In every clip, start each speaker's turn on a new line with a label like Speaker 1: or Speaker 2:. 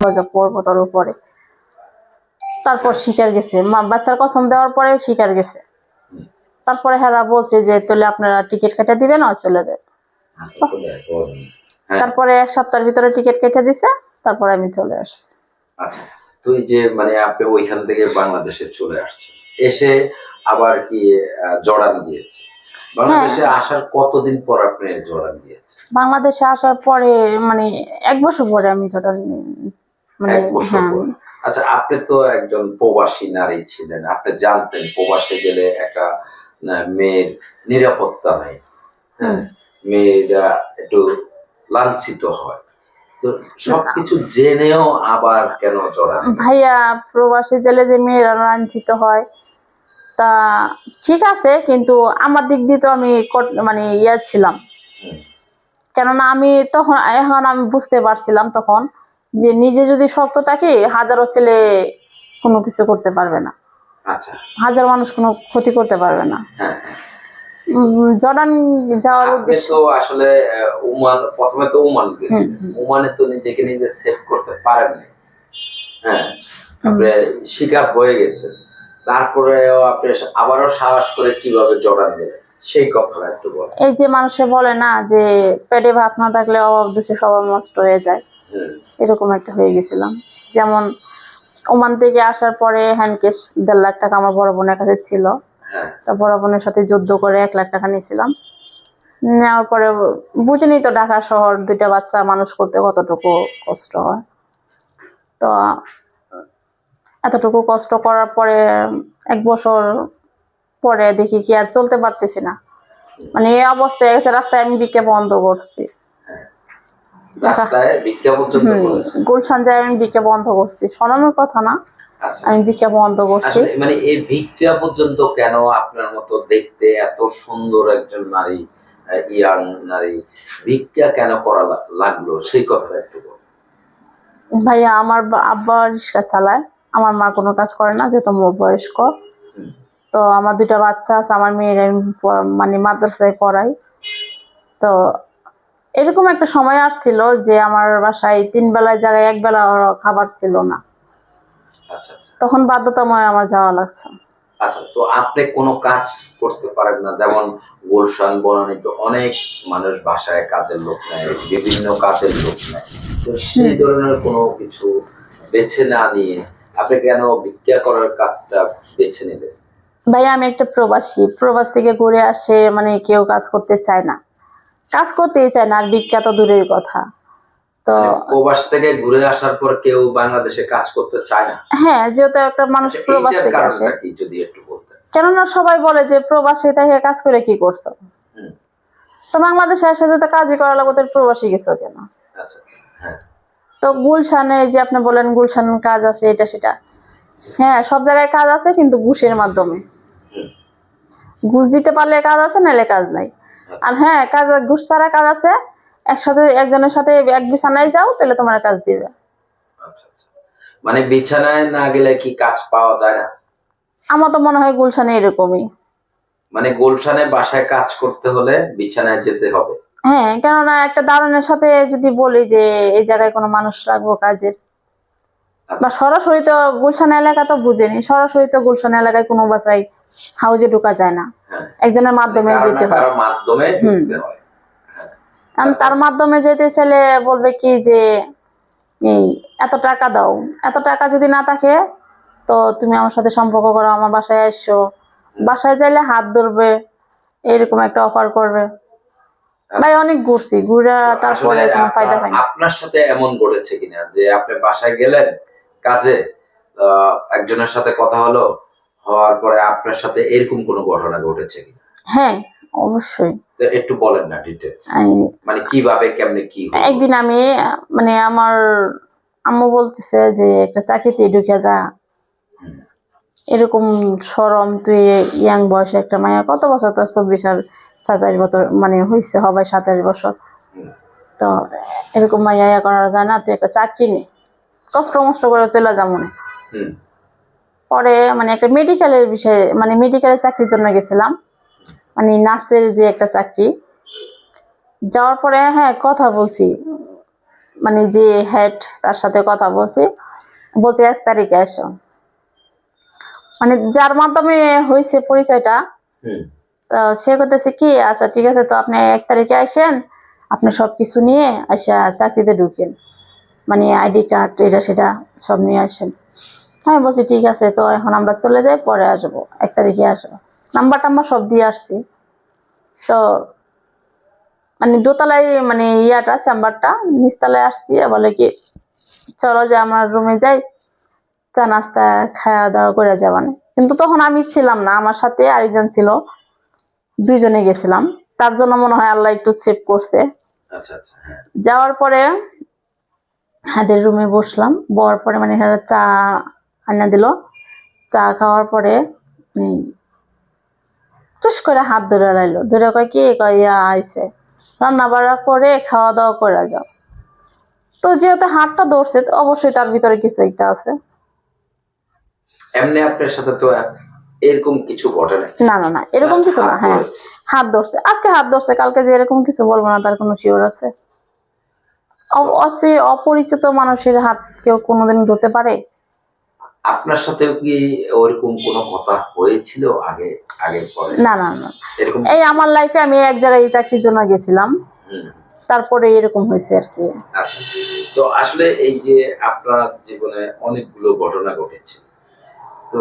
Speaker 1: গজব পড়ব তোর উপরে। তারপর শিকার গেছে। বাচ্চার কসম দেওয়ার পরে শিকার গেছে। তারপরে হেরা বলছে যে তাহলে আপনারা টিকিট কেটে দিবেন আর চলে যাবে
Speaker 2: হ্যাঁ।
Speaker 1: তারপরে এক সপ্তাহের ভিতরে টিকিট কেটে দিছে তারপরে আমি চলে আসছি।
Speaker 2: আচ্ছা তো এই যে মানে আপনি ওইখান থেকে বাংলাদেশে চলে আসছেন এসে আবার কি আহ, জর্ডান গিয়েছে? বাংলাদেশে
Speaker 1: হ্যাঁ।
Speaker 2: আসার কতদিন পর আপনি জর্ডান গিয়েছেন?
Speaker 1: বাংলাদেশে আসার পরে মানে এক বছর পরে আমি জর্ডান মানে
Speaker 2: এক বছর
Speaker 1: হ্যাঁ।
Speaker 2: আচ্ছা আপনি তো একজন প্রবাসী নারী ছিলেন। আপনি জানতেন প্রবাসে গেলে একটা মেয়ের নিরাপত্তা নেই। হ্যাঁ মেয়েরা একটু লাঞ্ছিত হয়। তো সবকিছু জেনেও আবার কেন জড়ান?
Speaker 1: ভাইয়া প্রবাসী জেলে যে মেয়েরা লাঞ্ছিত হয় তা ঠিক আছে কিন্তু আমার দিক দিয়ে তো আমি মানে ইয়ে ছিলাম। কেননা আমি তখন এখন আমি বুঝতে পারছিলাম তখন যে নিজে যদি শক্ত থাকে হাজারো ছেলে কোনো কিছু করতে পারবে না।
Speaker 2: আচ্ছা।
Speaker 1: হাজার মানুষ কোনো ক্ষতি করতে পারবে না।
Speaker 2: হ্যাঁ।
Speaker 1: জর্ডান যাওয়ার উদ্দেশ্য
Speaker 2: তো আসলে ওমান প্রথমে তো ওমান গেছেন। ওমানে তো নিজেকে নিজে সেভ করতে পারেননি। হ্যাঁ। আপনি শিকার হয়ে গেছেন তারপরেও আপনি আবারও সাহস করে কীভাবে জড়ান গেলেন? সেই কথাটা একটু বলেন।
Speaker 1: এই যে মানুষে বলে না যে পেটে ভাত না থাকলে অভাব দেশে স্বভাব নষ্ট হয়ে যায়। এরকম একটা হয়ে গেছিলাম। যেমন ওমান থেকে আসার পরে হ্যান্ডকেশ দেড় লাখ টাকা আমার বড় বোনের কাছে ছিল।
Speaker 2: হ্যাঁ।
Speaker 1: তা বড় বোনের সাথে যুদ্ধ করে এক লাখ টাকা নিয়েছিলাম। নেওয়ার পরে বুঝিনি তো ঢাকা শহর দুইটা বাচ্চা মানুষ করতে কতটুকু কষ্ট হয়। তো এতটুকু কষ্ট করার পরে এক বছর পরে দেখি কি আর চলতে পারতেছি না। মানে এই অবস্থায় গেছে রাস্তায় আমি বিকে বন্ধ করছি।
Speaker 2: রাস্তায় ভিক্ষা পর্যন্ত করেছেন।
Speaker 1: গুলশান যায় আমি বিকে বন্ধ করছি। শোনানোর কথা না
Speaker 2: আচ্ছা।
Speaker 1: আমি বিকে বন্ধ করছি।
Speaker 2: মানে এই ভিক্ষা পর্যন্ত কেন আপনার মতো দেখতে এত সুন্দর একজন নারী ইয়াং নারী ভিক্ষা কেন করা লাগল? সেই কথাটা একটু
Speaker 1: ভাইয়া আমার আব্বা রিক্সা চালায়। আমার মা কোনো কাজ করে না যেহেতু মোর বয়স্ক। তো আমার দুইটা বাচ্চা আছে আমার মেয়ের আমি মানে মাদ্রাসায় পড়াই। তো এরকম একটা সময় আসছিল যে আমার বাসায় তিন বেলায় জায়গায় এক বেলা খাবার ছিল না।
Speaker 2: আচ্ছা আচ্ছা।
Speaker 1: তখন বাধ্যতাময় আমার যাওয়া লাগছে।
Speaker 2: আচ্ছা তো আপনি কোনো কাজ করতে পারেন না? যেমন গুলশান বনানীত অনেক মানুষ বাসায় কাজের লোক নেয় বিভিন্ন কাজের লোক নেয়। তো সেই ধরনের কোনো কিছু বেছে না নিয়ে আপনি কেন ভিক্ষা করার কাজটা বেছে নিলেন?
Speaker 1: ভাই আমি একটা প্রবাসী। প্রবাস থেকে ঘুরে আসে মানে কেউ কাজ করতে চায় না। কাজ করতেই চায় না আর বিখ্যাত দূরের কথা। তো
Speaker 2: মানে প্রবাস থেকে ঘুরে আসার পর কেউ বাংলাদেশে কাজ করতে চায় না।
Speaker 1: হ্যাঁ যেহেতু একটা মানুষ
Speaker 2: আচ্ছা,
Speaker 1: প্রবাস থেকে আসে।
Speaker 2: যদি একটু বলতেন?
Speaker 1: কেননা সবাই বলে যে প্রবাসী থেকে কাজ করে কি করছ? তো বাংলাদেশে এসে যদি কাজই করা লাগবে তো প্রবাসী গেছো কেন?
Speaker 2: আচ্ছা হ্যাঁ।
Speaker 1: তো গুলশানে যে আপনি বলেন গুলশান কাজ আছে এটা সেটা। হ্যাঁ সব জায়গায় কাজ আছে কিন্তু ঘুষের মাধ্যমে। ঘুষ দিতে পারলে কাজ আছে নাহলে কাজ নাই। আর হ্যাঁ কাজ ঘুষ ছাড়া কাজ আছে। একসাথে একজনের সাথে এক বিছানায় যাও তাহলে তোমার কাজ দিবে।
Speaker 2: আচ্ছা আচ্ছা। মানে বিছানায় না গেলে কি কাজ পাওয়া যায় না?
Speaker 1: আমার তো মনে হয় গুলশানে এরকমই।
Speaker 2: মানে গুলশানে বাসায় কাজ করতে হলে বিছানায় যেতে হবে।
Speaker 1: হ্যাঁ কেননা একটা দারুণের সাথে যদি বলি যে এই জায়গায় কোনো মানুষ রাখব কাজের। বা সরাসরি তো গুলশান এলাকা তো বুঝেনি। সরাসরি তো গুলশান এলাকায় কোনো বাসায় হাউজে ঢোকা যায় না। একজনের মাধ্যমে যেতে হয়।
Speaker 2: মাধ্যমে। ঢুকতে হয়।
Speaker 1: কারণ তার মাধ্যমে যেতে চাইলে বলবে কি যে এত টাকা দাও। এত টাকা যদি না থাকে তো তুমি আমার সাথে সম্পর্ক করো আমার বাসায় এসো। বাসায় যাইলে হাত ধরবে এরকম একটা অফার করবে। ভাই অনেক ঘুরছি। ঘুরে তারপরে কোনো ফায়দা পাইনি
Speaker 2: আপনার সাথে এমন ঘটেছে কিনা? যে আপনি বাসায় গেলেন কাজে একজনের সাথে কথা হলো হওয়ার পরে আপনার সাথে এরকম কোনো ঘটনা ঘটেছে কিনা?
Speaker 1: হ্যাঁ অবশ্যই।
Speaker 2: একটু বলেন না ডিটেলস মানে কীভাবে কেমনে কি?
Speaker 1: একদিন আমি মানে আমার আম্মু বলতেছে যে একটা চাকরিতে ঢুকে যা। এরকম সরম তুই ইয়াং বয়সে একটা মায়া কত বছর তোর চব্বিশ আর সাতাশ বছর মানে হয়েছে হবে সাতাশ বছর। তো এরকম মায়া ইয়া করা যায় না তুই একটা চাকরি নে। কষ্ট মষ্ট করে চলে যা মনে। পরে মানে একটা মেডিকেলের বিষয়ে মানে মেডিকেলের চাকরির জন্য গেছিলাম। মানে নার্সের যে একটা চাকরি। যাওয়ার পরে হ্যাঁ কথা বলছি। মানে যে হেড তার সাথে কথা বলছি। বলছে এক তারিখে এসো। মানে যার মাধ্যমে হয়েছে পরিচয়টা তো সে করতেছে কি আচ্ছা ঠিক আছে তো আপনি এক তারিখে আসেন। আপনি সব কিছু নিয়ে আসা চাকরিতে ঢুকেন। মানে আইডি কার্ড এটা সেটা সব নিয়ে আসেন। আমি বলছি ঠিক আছে তো এখন আমরা চলে যাই পরে আসব। এক তারিখে আসব। নাম্বার টাম্বার সব দিয়ে আসছি। তো মানে দোতলায় মানে ইয়াটা চেম্বারটা নিচতলায় আসছি বলে কি চলো যে আমার রুমে যাই চা নাস্তা খাওয়া দাওয়া করে যাবানে কিন্তু তখন আমি ছিলাম না আমার সাথে আরেকজন ছিল দুইজনে গেছিলাম। তার জন্য মনে হয় আল্লাহ একটু সেভ করছে।
Speaker 2: আচ্ছা আচ্ছা হ্যাঁ।
Speaker 1: যাওয়ার পরে হাদের রুমে বসলাম বওয়ার পরে মানে হ্যাঁ চা আনা দিল। চা খাওয়ার পরে টুস করে হাত ধরে লাইলো ধরে কয় কি? কয় আইসে রান্না বাড়া করে খাওয়া দাওয়া করে যাও। তো যেহেতু হাতটা ধরছে তো অবশ্যই তার ভিতরে কিছু একটা আছে।
Speaker 2: এমনি আপনার সাথে তো এরকম কিছু ঘটে
Speaker 1: না না না এরকম কিছু না হ্যাঁ। হাত ধরছে। আজকে হাত ধরছে কালকে যে এরকম কিছু বলব না তার কোনো শিওর আছে? অপরিচিত মানুষের হাত কেউ কোনোদিন ধরতে পারে?
Speaker 2: আপনার সাথেও কি ওরকম কোনো কথা হয়েছিল আগে আগে পরে?
Speaker 1: না না না।
Speaker 2: এরকম?
Speaker 1: এই আমার লাইফে আমি এক জায়গায় এই চাকরির জন্য গেছিলাম। তারপরে এরকম হয়েছে আর কি।
Speaker 2: আচ্ছা। তো আসলে এই যে আপনার জীবনে অনেকগুলো ঘটনা ঘটেছে। তো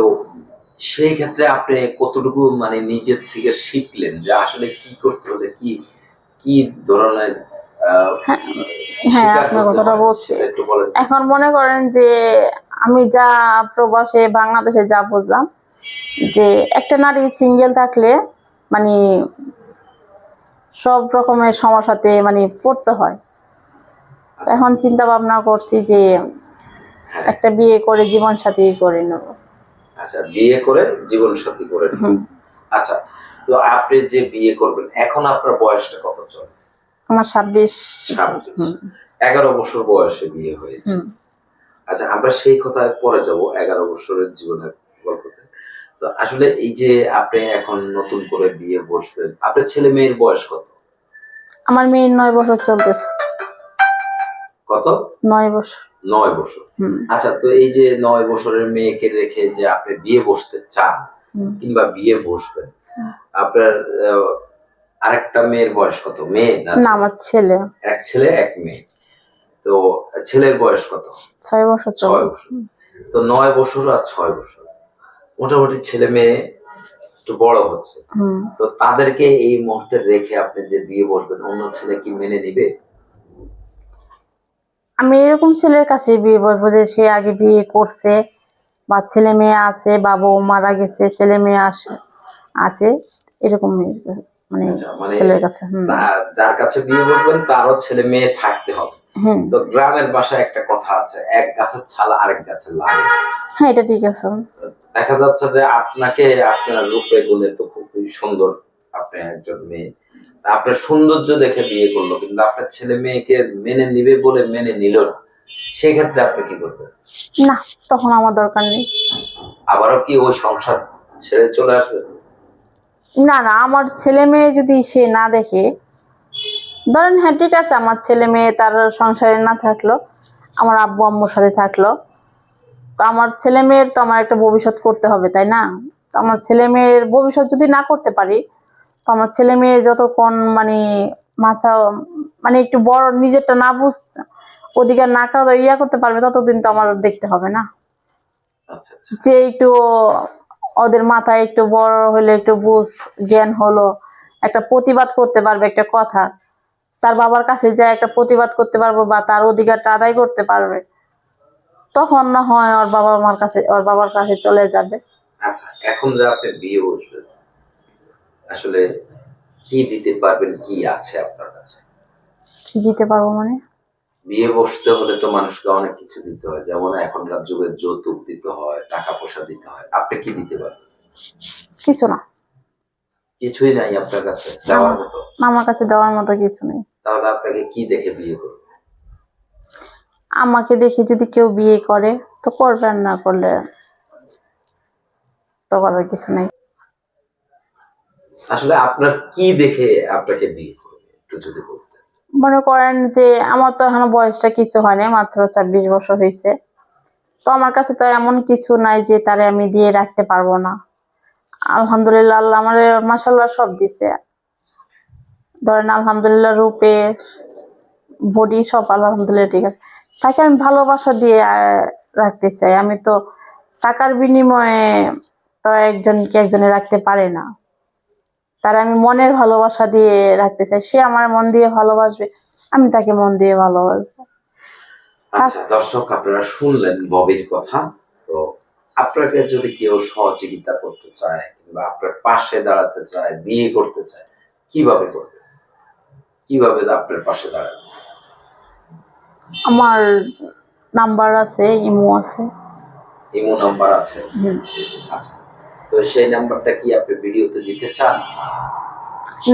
Speaker 2: সেই ক্ষেত্রে আপনি কতটুকু মানে নিজের থেকে শিখলেন যে আসলে কি করতে হলে কি কি ধরনের
Speaker 1: হ্যাঁ, আপনার কথাটা বলছি। এখন মনে করেন যে আমি যা প্রবাসে বাংলাদেশে যা বুঝলাম যে একটা নারী সিঙ্গেল থাকলে মানে সব রকমের সমস্যাতে মানে পড়তে হয়। এখন চিন্তা ভাবনা করছি যে
Speaker 2: হ্যাঁ,
Speaker 1: একটা বিয়ে করে জীবন সাথী করে নেব।
Speaker 2: আচ্ছা বিয়ে করে জীবন সাথী করে। আচ্ছা তো আপনি যে বিয়ে করবেন এখন আপনার বয়সটা কত চলে?
Speaker 1: আমার ছাব্বিশ।
Speaker 2: এগারো বছর বয়সে বিয়ে হয়েছে। আচ্ছা আমরা সেই কথায় পরে যাব এগারো বছরের জীবনের গল্পতে। তো আসলে এই যে আপনি এখন নতুন করে বিয়ে বসবেন আপনার ছেলে মেয়ের বয়স কত?
Speaker 1: আমার মেয়ের নয় বছর চলতেছে।
Speaker 2: কত?
Speaker 1: নয় বছর।
Speaker 2: নয় বছর। আচ্ছা তো এই যে নয় বছরের মেয়েকে রেখে যে আপনি বিয়ে বসতে চান কিংবা বিয়ে বসবেন আপনার আহ, আরেকটা মেয়ের বয়স কত? মেয়ে না
Speaker 1: আমার ছেলে।
Speaker 2: এক ছেলে এক মেয়ে। তো ছেলের বয়স কত?
Speaker 1: ছয় বছর
Speaker 2: ছয় বছর। তো নয় বছর আর ছয় বছর। মোটামুটি ছেলে মেয়ে একটু বড় হচ্ছে। তো তাদেরকে এই মুহূর্তে রেখে আপনি যে বিয়ে বসবেন অন্য ছেলে কি মেনে নিবে?
Speaker 1: আমি এরকম ছেলের কাছে বিয়ে বলব যে সে আগে বিয়ে করছে বা ছেলে মেয়ে আছে বা বউ মারা গেছে ছেলে মেয়ে আসে আছে এরকম মেয়ে- মানে
Speaker 2: আচ্ছা, মানে
Speaker 1: ছেলের কাছে
Speaker 2: যার কাছে বিয়ে বসবেন তারও ছেলে মেয়ে থাকতে হবে। তো গ্রামের বাসায় একটা কথা আছে এক গাছের ছালা আরেক গাছে লাগে
Speaker 1: হ্যাঁ এটা ঠিক আছে।
Speaker 2: দেখা যাচ্ছে যে আপনাকে আপনার রূপে গুণে তো খুবই সুন্দর আপনি একজন মেয়ে। আপনার সৌন্দর্য দেখে বিয়ে করল কিন্তু আপনার ছেলে মেয়েকে মেনে নিবে বলে মেনে নিল না। সেই ক্ষেত্রে আপনি কি করবেন?
Speaker 1: না তখন আমার দরকার নেই।
Speaker 2: আবারও কি ওই সংসার ছেড়ে চলে আসবে?
Speaker 1: না না আমার ছেলে মেয়ে যদি সে না দেখে ধরেন হ্যাঁ ঠিক আছে আমার ছেলে মেয়ে তার সংসারে না থাকল আমার আব্বু আম্মুর সাথে থাকল তো আমার ছেলে মেয়ের তো আমার একটা ভবিষ্যৎ করতে হবে তাই না? তো আমার ছেলে মেয়ের ভবিষ্যৎ যদি না করতে পারি তো আমার ছেলে মেয়ে যতক্ষণ মানে মাথা মানে একটু বড় নিজেরটা না বুঝতে ওদিকে না ইয়া করতে পারবে ততদিন তো আমার দেখতে হবে না।
Speaker 2: আচ্ছা আচ্ছা।
Speaker 1: যে একটু ওদের মাথায় একটু বড় হলে একটু বুঝ জ্ঞান হলো। একটা প্রতিবাদ করতে পারবে একটা কথা। তার বাবার কাছে যায় একটা প্রতিবাদ করতে পারব বা তার অধিকারটা আদায় করতে পারবে। তখন না হয় ওর বাবা মার কাছে ওর বাবার কাছে চলে যাবে।
Speaker 2: আচ্ছা এখন যে আপনি বিয়ে বসবেন আসলে কি দিতে পারবেন কি আছে আপনার কাছে?
Speaker 1: কি দিতে পারব মানে?
Speaker 2: বিয়ে বসতে হলে তো মানুষকে অনেক কিছু দিতে হয়। যেমন এখনকার যুগে যৌতুক দিতে হয় টাকা পয়সা দিতে হয়। আপনি কি দিতে পারবেন?
Speaker 1: কিছু না।
Speaker 2: কিছুই নাই আপনার কাছে? দেওয়ার মতো?
Speaker 1: আমার কাছে দেওয়ার মতো কিছু নেই।
Speaker 2: তাহলে আপনাকে কি দেখে বিয়ে করবে?
Speaker 1: আমাকে দেখে যদি কেউ বিয়ে করে তো করবেন না করলে তো করার কিছু নেই।
Speaker 2: আসলে আপনার কি দেখে আপনাকে বিয়ে করবে? একটু যদি বলতেন।
Speaker 1: মনে করেন যে আমার তো এখনও বয়সটা কিছু হয়নি, মাত্র ছাব্বিশ বছর হয়েছে তো আমার কাছে তো এমন কিছু নাই যে তারে আমি দিয়ে রাখতে পারব না। আলহামদুলিল্লাহ আল্লাহ আমার মাসাল্লাহ সব দিছে। ধরেন আলহামদুলিল্লাহ রূপে বডি সব আলহামদুলিল্লাহ ঠিক আছে। তাকে আমি ভালোবাসা দিয়ে রাখতে চাই। আমি তো টাকার বিনিময়ে তো একজনকে একজনে রাখতে পারে না। তার আমি মনের ভালোবাসা দিয়ে রাখতে চাই। সে আমার মন দিয়ে ভালোবাসবে আমি তাকে মন দিয়ে ভালোবাসবো।
Speaker 2: আচ্ছা দর্শক আপনারা শুনলেন ববির কথা। তো আপনাকে যদি কেউ সহযোগিতা করতে চায় কিংবা আপনার পাশে দাঁড়াতে চায় বিয়ে করতে চায় কীভাবে করবে? কীভাবে আপনার পাশে দাঁড়াবে?
Speaker 1: আমার নাম্বার আছে ইমো আছে।
Speaker 2: ইমো নাম্বার আছে? আচ্ছা। তো সেই নাম্বারটা কি আপনি ভিডিওতে দিতে চান?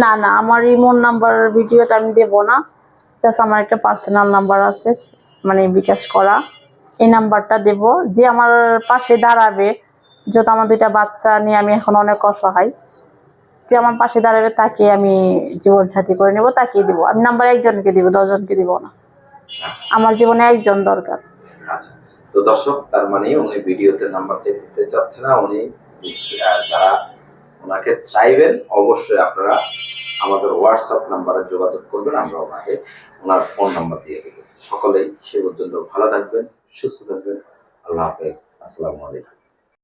Speaker 1: না না আমার ইমোর নাম্বার ভিডিওতে আমি দেবো না। জাস্ট আমার একটা পার্সোনাল নাম্বার আছে মানে বিকাশ করা। এই নাম্বারটা দেব। যে আমার পাশে দাঁড়াবে যত আমার দুইটা বাচ্চা নিয়ে আমি এখন অনেক অসহায় যে আমার পাশে দাঁড়াবে তাকে আমি জীবন সাথী করে নেব তাকে দিব। আমি নাম্বার একজনকে দিব দশজনকে দিব না।
Speaker 2: আচ্ছা।
Speaker 1: আমার জীবনে একজন দরকার।
Speaker 2: আচ্ছা। তো দর্শক তার মানে উনি ভিডিওতে নাম্বারটা দিতে চাচ্ছে না উনি যারা ওনাকে চাইবেন, অবশ্যই আপনারা আমাদের হোয়াটসঅ্যাপ নাম্বারে যোগাযোগ করবেন, আমরা ওনাকে ওনার ফোন নাম্বার দিয়ে দেবো। সকলেই সে পর্যন্ত ভালো থাকবেন, সুস্থ থাকবেন। আল্লাহ হাফেজ। আসসালামু আলাইকুম।